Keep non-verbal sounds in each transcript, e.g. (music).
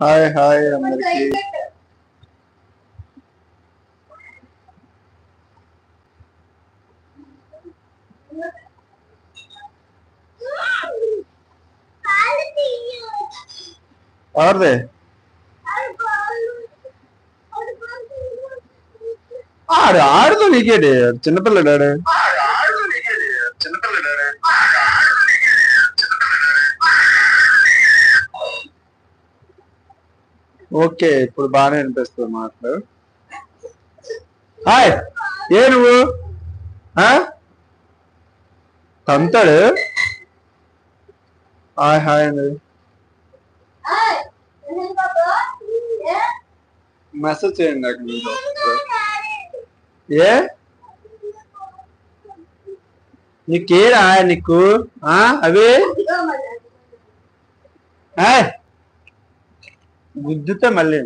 Hi hi అందరికి ఎవరిది ఆడు ఆడుతూ నీకేటి చిన్నపిల్లడు ఓకే ఇప్పుడు బాగానే అనిపిస్తుంది మాటలు. హాయ్ ఏ నువ్వు? తంతాడు హాయ్ హాయ్ అండి. మెసేజ్ చేయండి నాకు మీరు. ఏ? నీకేరా నీకు అవి? హాయ్. గుద్దుతా మళ్ళీ.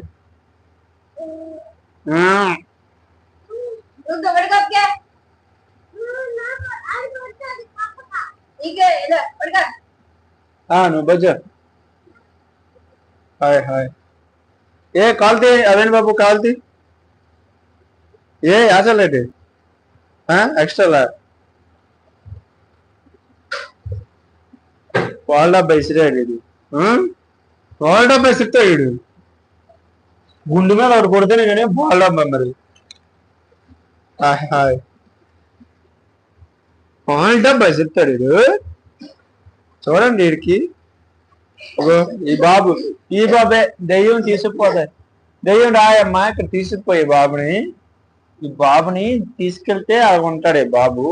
నువ్వు బజ్జ. Hi hi. ఏ కాల్తీ అవేన్ బాబు కాల్తీ ఏ యాసలేటి ఎక్స్ట్రా వాళ్ళ ఇసిరాడు ఇది. వాళ్ళ డబ్బా ఇస్తాడు వీడు గుండు మీద ఒకటి కొడితేనే కానీ వాళ్ళ డబ్బా మరి. Hi hi. డబ్బా ఇస్తాడు వీడు చూడండి వీడికి. ఈ బాబు ఈ బాబే దెయ్యం తీసుకుపోతాయి దెయ్యం రాయమ్మా ఇక్కడ తీసుకుపోయి బాబుని. ఈ బాబుని తీసుకెళ్తే అలా ఉంటాడే బాబు.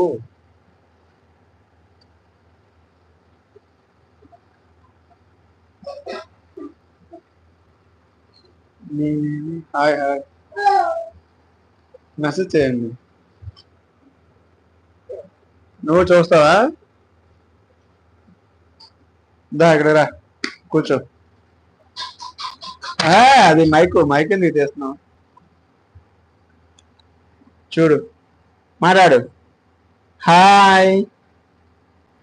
బాబు హాయ్ హాయ్. మెసేజ్ చేయండి. నువ్వు చూస్తావా? దా ఇక్కడ రా. కూర్చో. ఆ, అది మైక్ మైక్ ఎందుకు తీస్తున్నావు? చూడు. మాట్లాడు. హాయ్.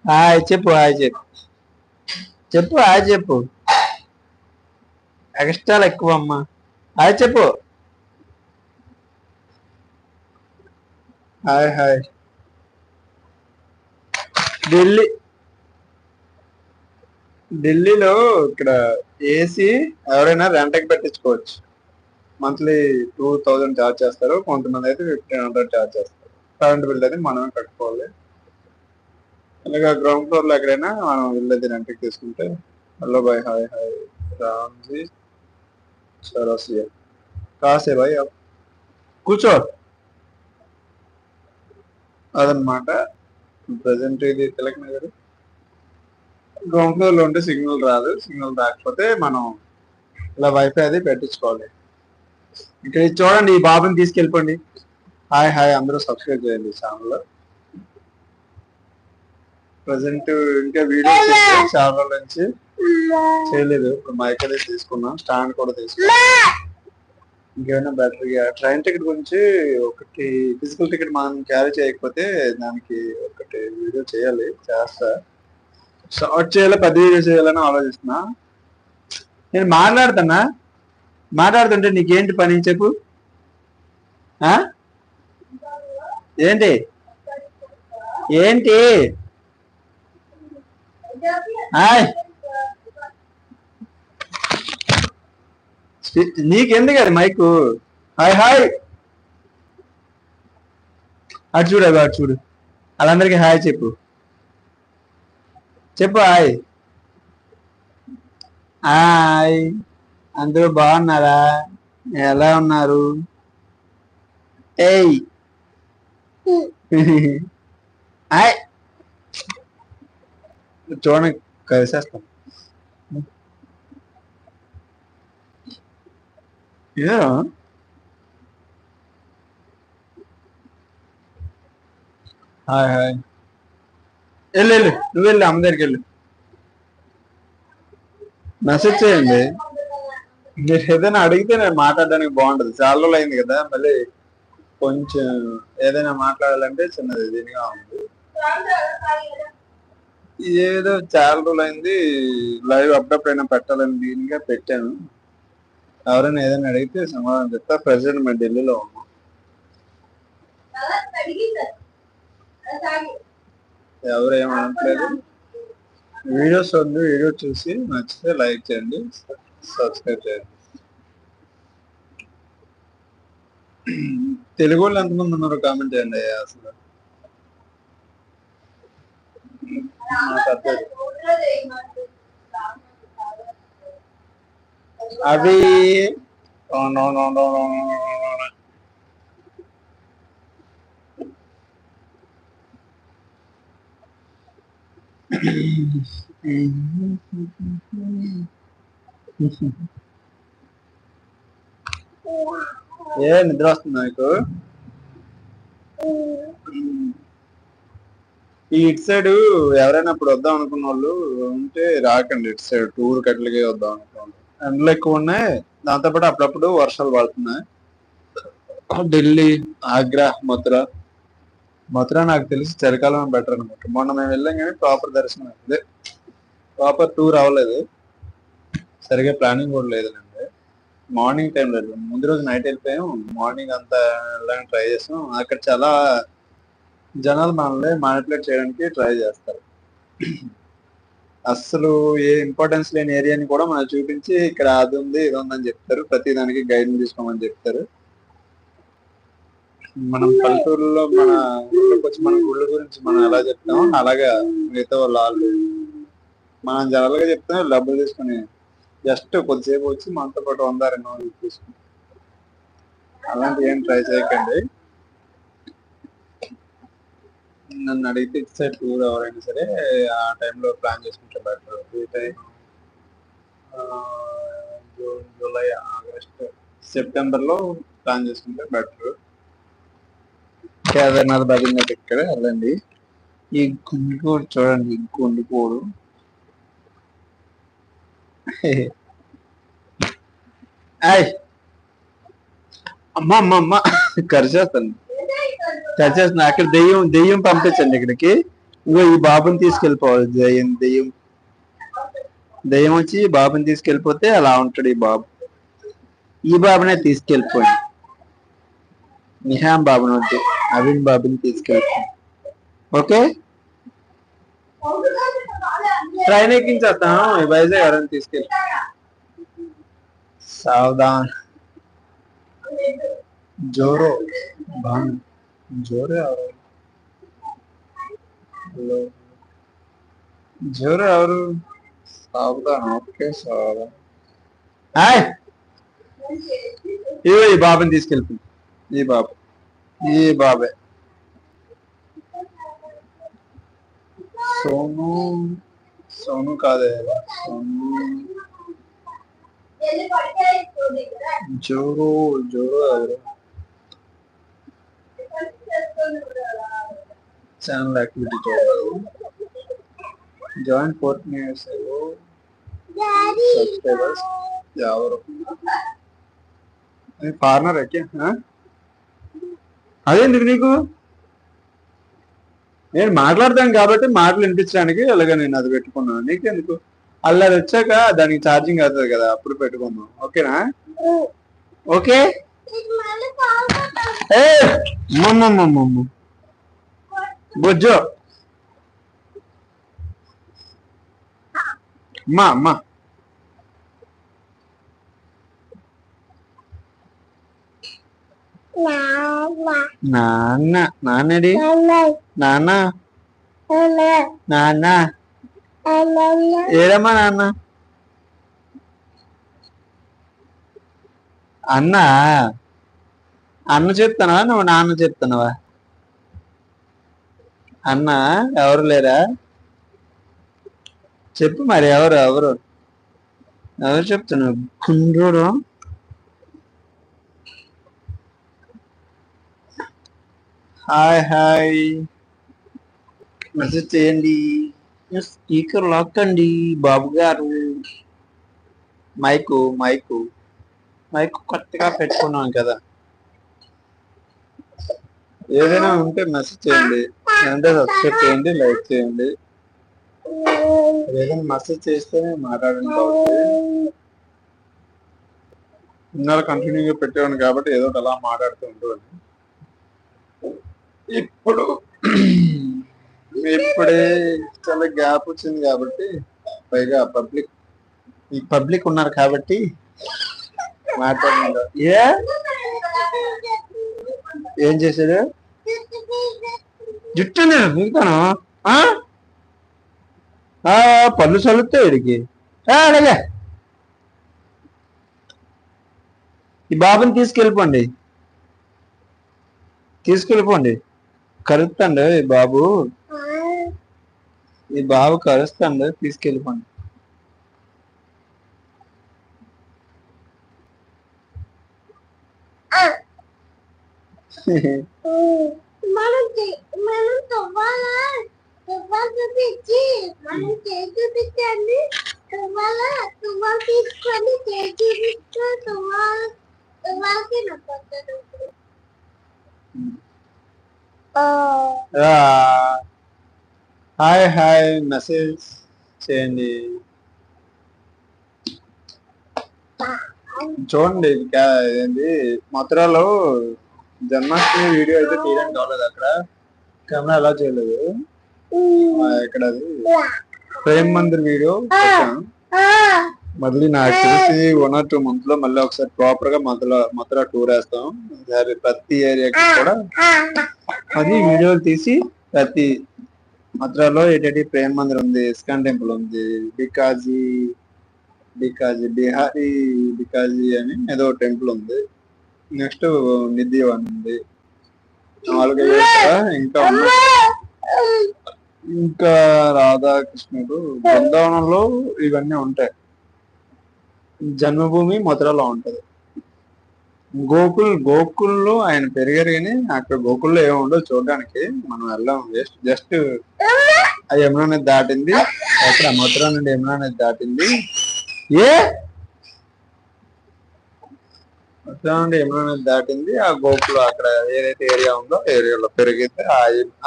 హాయ్ చెప్పు హాయ్ చెప్పు. చెప్పు హాయ్ చెప్పు. ఎక్స్ట్రాలు ఎక్కువ అమ్మా హాయ్ చెప్పు. Hi hi. ఢిల్లీ. ఢిల్లీలో ఇక్కడ ఏసీ ఎవరైనా రెంట్కి పెట్టించుకోవచ్చు. మంత్లీ టూ థౌజండ్ ఛార్జ్ చేస్తారు. కొంతమంది అయితే ఫిఫ్టీన్ హండ్రెడ్ ఛార్జ్ చేస్తారు. కరెంట్ బిల్ అయితే మనమే కట్టుకోవాలి. అలాగే గ్రౌండ్ ఫ్లోర్లో ఎక్కడైనా మనం వెళ్ళేది రెంట్కి తీసుకుంటే hello bye hi hi Ramji. Chaurasia కాసే బాయ్ కూర్చో అదనమాట ప్రజెంట్ ఇది తిలక్ నగర్ గ్రౌండ్ ఫ్లోర్లో ఉంటే సిగ్నల్ రాదు. సిగ్నల్ రాకపోతే మనం ఇలా వైఫై అది పెట్టించుకోవాలి. ఇక్కడ చూడండి ఈ బాబుని తీసుకెళ్ళిపోండి. హాయ్ హాయ్ అందరూ సబ్స్క్రైబ్ చేయండి ఛానల్లో ప్రజెంట్ ఇంకా వీడియో చాలా రోజుల నుంచి చేయలేదు. ఇప్పుడు మైక్ అనేది తీసుకున్నాం స్టాండ్ కూడా తీసుకున్నాం. ఇంకేమైనా బ్యాటరీ ట్రైన్ టికెట్ గురించి ఒకటి ఫిజికల్ టికెట్ మనం క్యారీ చేయకపోతే దానికి ఒకటి వీడియో చేయాలి చేస్తా. షార్ట్ చేయాలి పెద్ద వీడియో చేయాలని ఆలోచిస్తున్నా. నేను మాట్లాడుతున్నా. మాట్లాడుతుంటే నీకేంటి పని చెప్పు? ఏంటి? ఏంటి? నీకెందుకు అది మైకు? Hi hi. అటు చూడు అవి అటు చూడు. వాళ్ళందరికీ హాయ్ చెప్పు. చెప్పు హాయ్. హాయ్. అందరూ బాగున్నారా? ఎలా ఉన్నారు? ఏయ్. హాయ్. చూడండి. కలిసేస్తాం ఏ హాయ్ హాయ్ వెళ్ళు వెళ్ళు నువ్వు వెళ్ళు అమ్మ దగ్గరికి వెళ్ళు మెసేజ్ చేయండి. మీరు ఏదైనా అడిగితే నేను మాట్లాడడానికి బాగుంటుంది. చాలా రోజులు అయింది కదా మళ్ళీ కొంచెం ఏదైనా మాట్లాడాలంటే చిన్నది దీనిగా ఉంది. ఏదో చాలా రోజులు అయింది. లైవ్ అప్పుడప్పుడైనా పెట్టాలని దీనిగా పెట్టాను. ఎవరైనా ఏదైనా అడిగితే సమాధానం చెప్తా. ప్రెసెంట్ మేము ఢిల్లీలో ఉన్నాం. ఎవరు ఏమనట్లేదు వీడియోస్ ఉంది వీడియో చూసి నచ్చితే లైక్ చేయండి సబ్స్క్రైబ్ చేయండి. తెలుగు వాళ్ళు ఎంతమంది ఉన్నారు? కామెంట్ చేయండి అసలు. अभी no no no no no ఏ నిద్ర వస్తుంది నాకు ఈ ఇటు సైడ్ ఎవరైనా ఇప్పుడు వద్దాం అనుకున్న వాళ్ళు ఉంటే రాకండి ఇటు సైడ్ టూర్ కట్లకే వద్దాం అనుకున్నాం ఎండలు ఎక్కువ ఉన్నాయి. దాంతోపాటు అప్పుడప్పుడు వర్షాలు పడుతున్నాయి. ఢిల్లీ ఆగ్రా మథుర. మథుర నాకు తెలిసి చలికాలం బెటర్ అనమాట మొన్న మేము వెళ్ళాం కానీ ప్రాపర్ దర్శనం అయింది ప్రాపర్ టూర్ అవ్వలేదు. సరిగా ప్లానింగ్ కూడా లేదండి మార్నింగ్ టైం లేదు ముందు రోజు నైట్ వెళ్ళిపోయాం. మార్నింగ్ అంతా వెళ్ళడానికి ట్రై చేసాం. అక్కడ చాలా జనాలు మనల్ని మానిపులేట్ చేయడానికి ట్రై చేస్తారు. అస్సలు ఏ ఇంపార్టెన్స్ లేని ఏరియాని కూడా మనం చూపించి ఇక్కడ అది ఉంది ఇది ఉందని చెప్తారు. ప్రతి దానికి గైడ్ తీసుకోమని చెప్తారు. మనం పల్లెటూరులో మన ఊళ్ళోకి వచ్చి మన గుళ్ళ గురించి మనం ఎలా చెప్తామో అలాగా మిగతా వాళ్ళు వాళ్ళు మనం జనరల్గా చెప్తే డబ్బులు తీసుకుని జస్ట్ కొద్దిసేపు వచ్చి మనతో పాటు వంద రెండు తీసుకుని అలాంటి ఏం ట్రై చేయకండి. నన్ను అడిగితే ఇటు సైడ్ టూర్ ఎవరైనా సరే ఆ టైంలో ప్లాన్ చేసుకుంటే బెటర్. ఈ టైం జూన్ జూలై ఆగస్ట్ సెప్టెంబర్లో ప్లాన్ చేసుకుంటే బెటర్. కేదార్నాథ్ బద్రీనాథ్ ఇక్కడ వెళ్ళండి. ఈ గుండుకోడు చూడండి ఈ గుండుకోడు అమ్మ అమ్మ అమ్మ! ఖర్చు చేస్తాను. ఖర్చేస్తాను అక్కడ దెయ్యం దెయ్యం పంపించండి ఇక్కడికి ఇంకో ఈ బాబుని తీసుకెళ్ళిపోవాలి దెయ్యం దెయ్యం దెయ్యం వచ్చి ఈ బాబుని తీసుకెళ్ళిపోతే అలా ఉంటాడు ఈ బాబు ఈ బాబునే తీసుకెళ్ళిపోయింది నిహాం బాబుని వద్దు అవిన్ బాబుని తీసుకెళ్ళిపోయింది ఓకే ట్రైన్ ఎక్కించేస్తాం ఈ వైజాగ్ ఎవరైనా తీసుకెళ్ళి సావధాన్ జోరో బాన్ జోరో ఎవరు హలో జోరో ఎవరు సావధాన్ ఓకే సావధాన్ హాయ్ ఇవో ఈ బాబుని తీసుకెళ్ళిపోయింది ఈ బాబు ఈ బాబే సోను సోను కాదే సోను జోరో జోరో ఎవరు ఛానల్ యాక్టివిటీ చూడాలి ఫోర్త్ ఇయర్స్ సబ్స్క్రైబర్స్ ఎవరు ఫార్నర్ ఎక్కే అదేందుకు నీకు నేను మాట్లాడతాను కాబట్టి మాటలు వినిపించడానికి అలాగే నేను అది పెట్టుకున్నాను. నీకెందుకు? అలా అది వచ్చాక దానికి ఛార్జింగ్ అవుతుంది కదా అప్పుడు పెట్టుకుందాం. ఓకేనా? ఓకే? బొజ్జో. అమ్మా అమ్మా. నాన్న నాన్నడి? నాన్న? నాన్న. ఏడమ్మా నాన్న? అన్న అన్న చెప్తానా నువ్వు నాన్న చెప్తున్నావా అన్న ఎవరు లేరా? చెప్పు మరి ఎవరు ఎవరు? ఎవరు చెప్తున్నావు గుండ్రుడు. Hi hi. మెసేజ్ చేయండి. స్పీకర్ లాక్ అండి బాబు గారు మైకు మైకు. మైక్ కొత్తగా పెట్టుకున్నాం కదా. ఏదైనా ఉంటే మెసేజ్ చేయండి. అంటే సబ్స్క్రైబ్ చేయండి లైక్ చేయండి. ఏదైనా మెసేజ్ చేస్తేనే మాట్లాడండి ఇన్నాళ్ళు కంటిన్యూగా పెట్టేవాడిని కాబట్టి ఏదో అలా మాట్లాడుతూ ఉంటుంది ఇప్పుడు ఇప్పుడే చాలా గ్యాప్ వచ్చింది కాబట్టి పైగా పబ్లిక్ ఈ పబ్లిక్ ఉన్నారు కాబట్టి మాట్లాడినాడు ఏ? ఏం చేశాడు? జుట్టునే మిగతాను? ఆ? ఆ, పళ్ళు చల్లుతాయి వీడికి ఆ, అలాగే. ఈ బాబుని తీసుకెళ్ళిపోండి. తీసుకెళ్ళిపోండి. కరుస్తాండు ఈ బాబు. ఈ బాబు కరుస్తాండు తీసుకెళ్ళిపోండి. మనం మనం తువ్వాలా? తువ్వాల మనం తీసుకొని తువ్వాలకి హాయ్ హాయ్ మెసేజ్ చేయండి. చూడండి ఏంది మథురాలో జన్మాష్టమి వీడియో అయితే తీయడానికి కావలేదు అక్కడ. కెమెరా ఎలా చేయలేదు. ఇక్కడ అది. ప్రేమ్ మందిర్ వీడియో మళ్ళీ నాకు తెలిసి వన్ ఆర్ టూ మంత్లో మళ్ళీ ఒకసారి ప్రాపర్గా మధుర మథుర టూర్ వేస్తాం. ప్రతి ఏరియాకి కూడా. అది వీడియోలు తీసి ప్రతి మథురలో ఏంటంటే ప్రేమ్ మందిర్ ఉంది ఇస్కాన్ టెంపుల్ ఉంది బికాజీ బికాజీ బిహారీ బికాజీ అని ఏదో టెంపుల్ ఉంది. నెక్స్ట్ నిధివన్ ఉంది. నాలుగైదు కదా ఇంకా ఇంకా రాధాకృష్ణుడు బృందావనంలో ఇవన్నీ ఉంటాయి. జన్మభూమి మధురలో ఉంటది. గోకుల్ గోకుల్లో ఆయన పెరిగారు కానీ అక్కడ గోకుల్లో ఏమి ఉండవు చూడడానికి. మనం వెళ్ళాం. వేస్ట్ జస్ట్ ఆ యమునా నది దాటింది. అక్కడ మథుర నుండి యమునా నది దాటింది. ఏ? నుండి యమునా నది దాటింది ఆ గోపులు అక్కడ ఏదైతే ఏరియా ఉందో ఏరియాలో పెరిగితే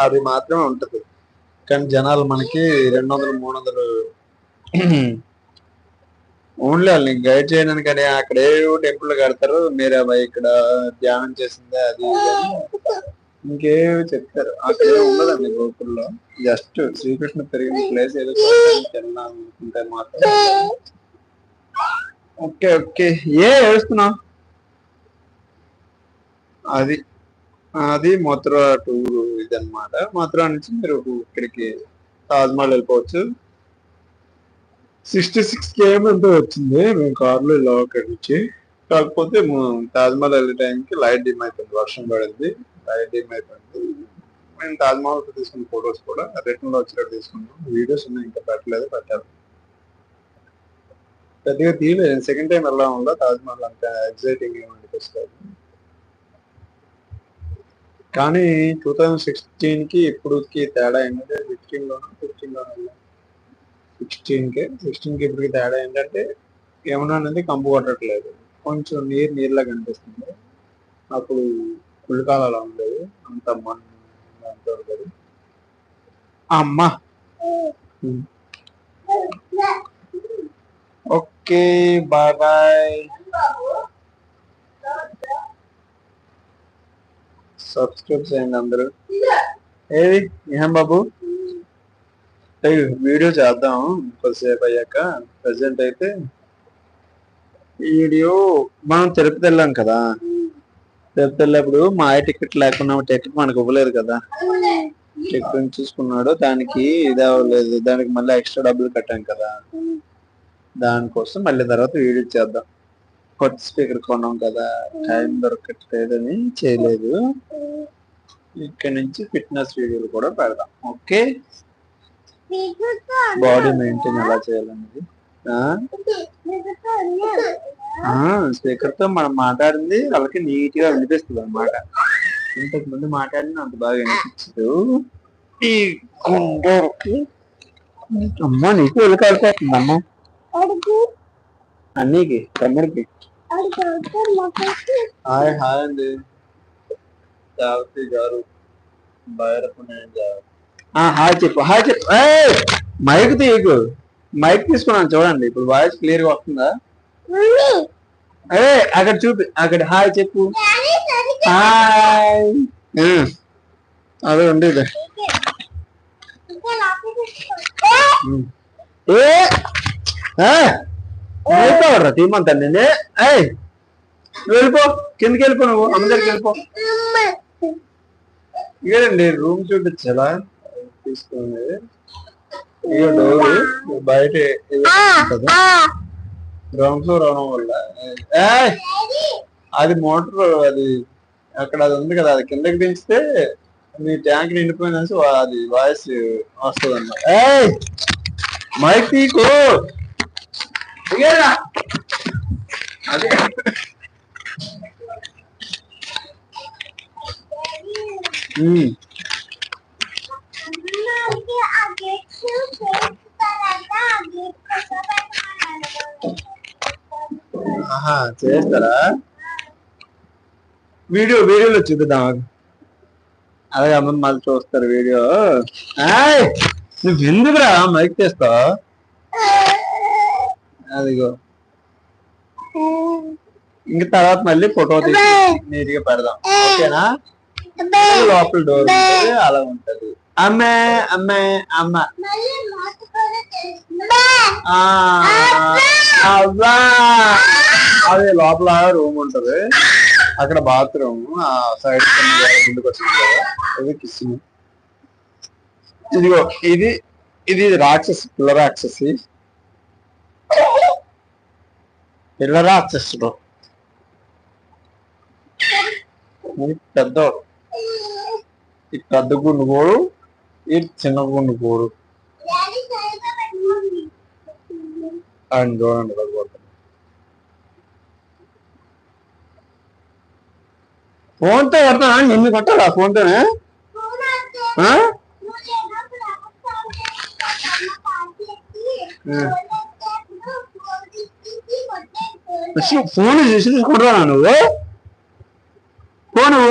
అది మాత్రమే ఉంటది. కానీ జనాలు మనకి రెండు వందలు మూడు వందలు ఓన్లీ (clears throat) వాళ్ళని. గైడ్ చేయడానికి అని అక్కడ ఏ టెంపుల్ కడతారు మీరే ఇక్కడ ధ్యానం చేసింది అది ఇది ఇంకేవి చెప్తారు. అక్కడ ఉండదండి గోకుల్లో జస్ట్ శ్రీకృష్ణ పెరిగిన ప్లేస్ ఏదో చూడడానికి అనుకుంటే మాత్రం ఓకే ఓకే. ఏ ఏడుస్తున్నావు? అది అది మథురా టూర్ ఇదన్నమాట. మథురా నుంచి మీరు ఇక్కడికి తాజ్మహల్ వెళ్ళిపోవచ్చు. సిక్స్టీ సిక్స్ కేఎం ఎంతో వచ్చింది. మేము కార్లో వెళ్ళాం అక్కడి నుంచి. కాకపోతే తాజ్మహల్ వెళ్ళే టైంకి లైట్ డిమ్ అయిపోయింది. వర్షం పడింది. లైట్ డిమ్ అయిపోయింది. మేము తాజ్మహల్ తీసుకున్న ఫొటోస్ కూడా రిటర్న్లో వచ్చినట్టు తీసుకున్నాం. వీడియోస్ ఉన్నాయి. ఇంకా పెట్టలేదు పెట్టాలి. పెద్దగా తీయలేదు. సెకండ్ టైం వెళ్ళడం వల్ల తాజ్మహల్ అంత ఎగ్జైటింగ్ ఏమనిపిస్తుంది కానీ టూ థౌజండ్ సిక్స్టీన్కి ఇప్పుడుకి తేడా ఏంటంటే సిక్స్టీన్ లోనో ఫిఫ్టీన్ లోనో సిక్స్టీన్కి సిక్స్టీన్కి ఇప్పటికి తేడా ఏంటంటే ఏమన్నా అనేది కంపు కొట్టట్లేదు. కొంచెం నీరు నీరులా కనిపిస్తుంది. అప్పుడు పులికాలు అలా ఉండేది అంత మన అంత ఉండేది. అమ్మా! Okay bye bye. సబ్స్క్రైబ్ చేయండి అందరూ. ఏది? ఏం బాబు? వీడియో చేద్దాం. కొద్దిసేపు అయ్యాక ప్రజెంట్ అయితే. ఈ వీడియో మనం తిరుపతి వెళ్ళాం కదా. తిరుపతి వెళ్ళేప్పుడు మా ఆయ టికెట్ లేకుండా టికెట్ మనకు ఇవ్వలేదు కదా. టికెట్ చూసుకున్నాడు దానికి ఇది అవ్వలేదు. దానికి మళ్ళీ ఎక్స్ట్రా డబ్బులు కట్టాం కదా. దానికోసం మళ్ళీ తర్వాత వీడియో చేద్దాం. కొత్త స్పీకర్ కొన్నాం కదా టైం దొరకట్లేదని చేయలేదు. ఇక్కడ నుంచి ఫిట్నెస్ వీడియోలు కూడా పెడదాం. ఓకే? బాడీ మెయింటైన్ ఎలా చేయాలనేది. స్పీకర్తో మనం మాట్లాడింది వాళ్ళకి నీట్గా వినిపిస్తుంది అనమాట ఇంతకు ముందు మాట్లాడిన అంత బాగా వినిపించదు. ఈ గుండెకి అమ్మ నీకు వెళ్ళి వెళ్ళిపోతుంది అమ్మ అన్నీకి తమ్ముడికి. హాయ్ హాయ్ అండి జాగ్రత్త గారు హాయ్ చెప్పు హాయ్ చెప్పు! మైక్ తీయకు మైక్ తీసుకున్నాను చూడండి ఇప్పుడు వాయిస్ క్లియర్గా వస్తుందా? ఏ అక్కడ చూపి అక్కడ హాయ్ చెప్పు. హాయ్ ఉమ్. అదే. ఉమ్. ఏ వెళ్ళిపోవరా తీమంతా నేను. ఏయ్ నువ్వు వెళ్ళిపో కిందకి వెళ్ళిపో నువ్వు అమ్మ దగ్గరికి వెళ్ళిపో. ఇదేండి రూమ్ చూపించాలా తీసుకునేది ఇక డోర్ బయట గ్రౌండ్ ఫ్లోర్ అవడం వల్ల. అది మోటార్ అది అక్కడ అది ఉంది కదా అది కిందకి దించితే మీ ట్యాంక్ నిండిపోయిన అది వాయిస్ వస్తుంది అన్నమాట మైక్ తీకు. అదే. చేస్తారా? వీడియో వీడియోలో చూద్దాం అలాగే అమ్మ మళ్ళీ చూస్తారు వీడియో! నువ్వు ఎందుకురా మైక్ చేస్తావు అదిగో. ఇంక తర్వాత మళ్ళీ ఫోటో తీసి నీట్గా పెడదాం. ఓకేనా? లోపల డోర్ ఉంటుంది అలా ఉంటది. అమ్మే అమ్మే అమ్మ. అవ్వా అది లోపల రూమ్ ఉంటది. అక్కడ బాత్రూమ్ ఆ సైడ్ ముందుకు వచ్చింది కదా ఇది కిచెన్ ఇదిగో ఇది ఇది రాక్షసి పిల్ల రాక్షసి. పిల్ల రాక్షసుడు ఇది పెద్దోడు ఈ పెద్ద గుండు కోడు ఈ చిన్న గుండు కోడు. ఆయన చూడండి ఇలా కొడుతున్నాడు. ఫోన్తో కొడతా నిన్ను కొట్టాలా ఫోన్ తోనే ఫోన్ అంటే ఆ? వచ్చి ఫోన్ చూసి కొడరా నువ్వు? ఫోను?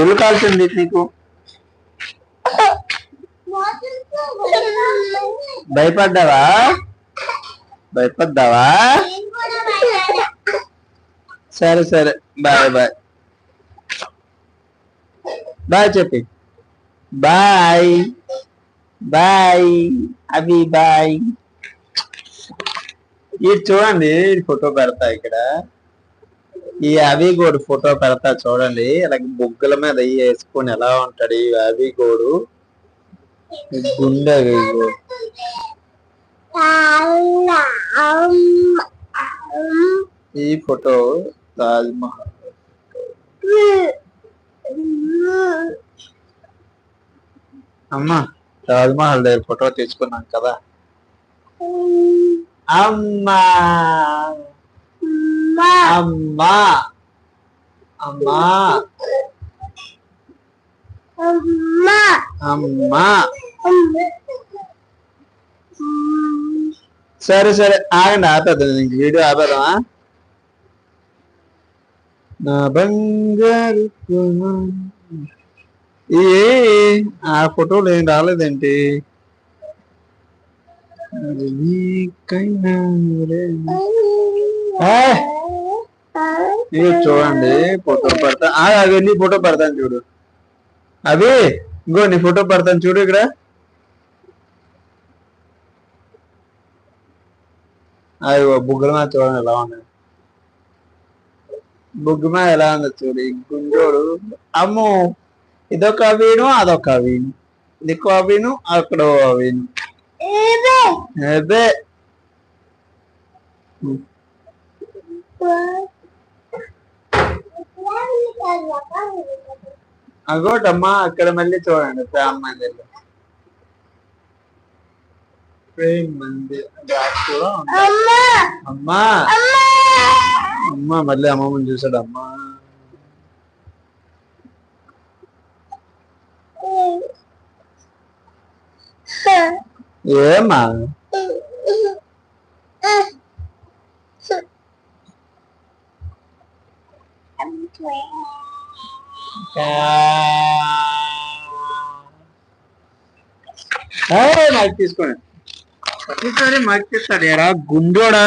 ఒళ్ళు కాల్చింది నీకు. భయపడ్డావా? భయపడ్డావా? సరే సరే. Bye bye. బాయ్ చెప్పి. బాయ్. బాయ్. అవి బాయ్. ఇది చూడండి ఫోటో పెడతా ఇక్కడ. ఈ అవి గోడు ఫోటో పెడతా చూడండి. అలాగే బుగ్గల మీద వేసుకొని ఎలా ఉంటాడు ఈ అవి గోడు. గుండె ఈ ఫోటో తాజ్ మహల్ అమ్మా తాజ్మహల్ దగ్గర ఫోటో తీసుకున్నాం కదా. అమ్మా అమ్మా అమ్మా అమ్మా. అమ్మా సరే సరే ఆగండి ఆపేద్దాం ఇంక వీడియో ఆపేద్దామా? నా బంగారు ఏ ఆ ఫోటోలు ఏం రాలేదండి అది నీకైనా చూడండి ఫోటో పడతా. ఆ, అవి నీ ఫోటో పడతాను చూడు. అవి ఇంకో నీ ఫోటో పడతాను చూడు ఇక్కడ. అవి బుగ్గల మీద చూడండి ఎలా ఉన్నాయి. బుగ్గ మీద ఎలా ఉంది చూడు గుండోడు. అమ్మో ఇదొక వీణు అదొక వీణు ఇదికో వీణు అక్కడ వీణు అగోటమ్మా అక్కడ మళ్ళీ చూడండి ప్రేమ మందిర్ ప్రేమ్ మందిర్ కూడా ఉంది. అమ్మా! అమ్మా మళ్ళీ అమ్మమ్మని చూసాడు అమ్మా. ఏమా? మైక్ తీసుకోండి. ప్రతిసారి మైక్ తీస్తాడు ఎరా గుండోడా?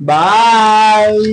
బాయ్.